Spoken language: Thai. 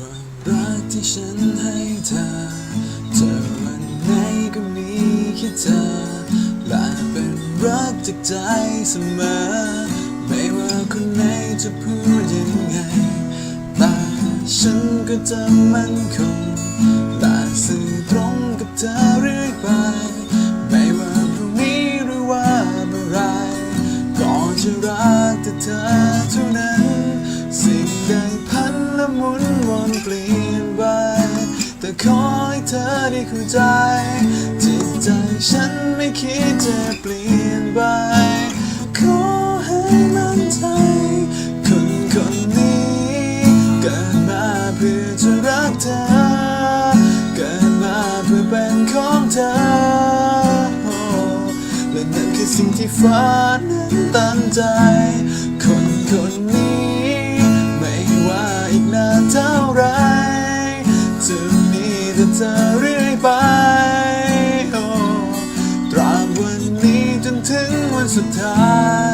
ความรักที่ฉันให้เธอเจอวันไหนก็มีแค่เธอ และเป็นรักจากใจเสมอ ไม่ว่าคนไหนจะพูดยังไง แต่ฉันก็จะมั่นคงและสื่อตรงกับเธอเรื่อยไป ไม่ว่าพรุ่งนี้หรือว่าเมื่อไรก็จะรักแต่เธอเท่านั้น ได้เข้าใจ จิตใจฉันไม่คิดจะเปลี่ยนไป ขอให้มั่นใจ คนคนนี้เกิดมาเพื่อจะรักเธอ เกิดมาเพื่อเป็นของเธอ และนั่นคือสิ่งที่ฝันนั้นตั้งใจ คนคนนี้ ไม่ว่าอีกนานเท่าไรจะมีแต่เธอ สุดท้ายฉันสัญ